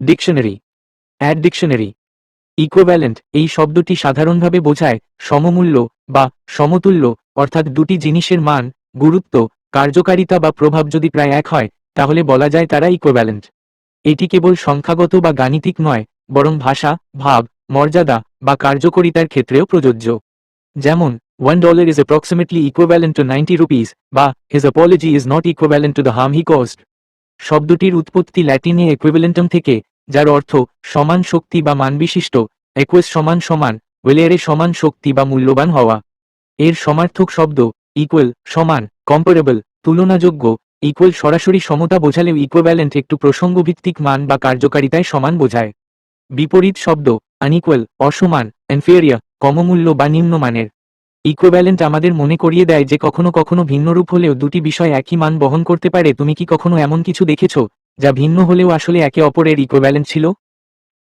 Dictionary add dictionary equivalent এই শব্দটি সাধারণভাবে বোঝায় সমমূল্য বা সমতুল্য, অর্থাৎ দুটি জিনিসের মান, গুরুত্ব, কার্যকারিতা বা প্রভাব যদি প্রায় এক হয়, তাহলে বলা যায় তারা ইকুইভ্যালেন্ট এটি কেবল সংখ্যাগত বা গাণিতিক নয়, বরং ভাষা, ভাব, মর্যাদা বা কার্যকরিতার ক্ষেত্রেও প্রযোজ্য। যেমন one dollar is approximately equivalent to ninety rupees বা his apology is not equivalent to the harm he caused শব্দটির উৎপত্তি ল্যাটিনে একুইভ্যালেন্টাম থেকে যার অর্থ সমান শক্তি বা মানবিশিষ্ট একুয়েস সমান সমান, ওয়েলেয়ারে সমান শক্তি বা মূল্যবান হওয়া। এর সমার্থক শব্দ ইকুয়াল সমান কম্পারেবল তুলনাযোগ্য ইকুয়াল সরাসরি সমতা বোঝালেও ইকুইভ্যালেন্ট একটু প্রসঙ্গভিত্তিক মান বা কার্যকারিতায় সমান বোঝায়। বিপরীত শব্দ আনইকুয়াল অসমান এনফেরিয়া কমমূল্য বা নিম্নমানের। ইকুইভ্যালেন্ট আমাদের মনে করিয়ে দেয় যে কখনো কখনো ভিন্নরূপ হলেও দুটি বিষয় একই মান বহন করতে পারে। তুমি কি কখনো এমন কিছু দেখেছ? যা ভিন্ন হলেও আসলে একে অপরের ইকোব্যালেন্স ছিল।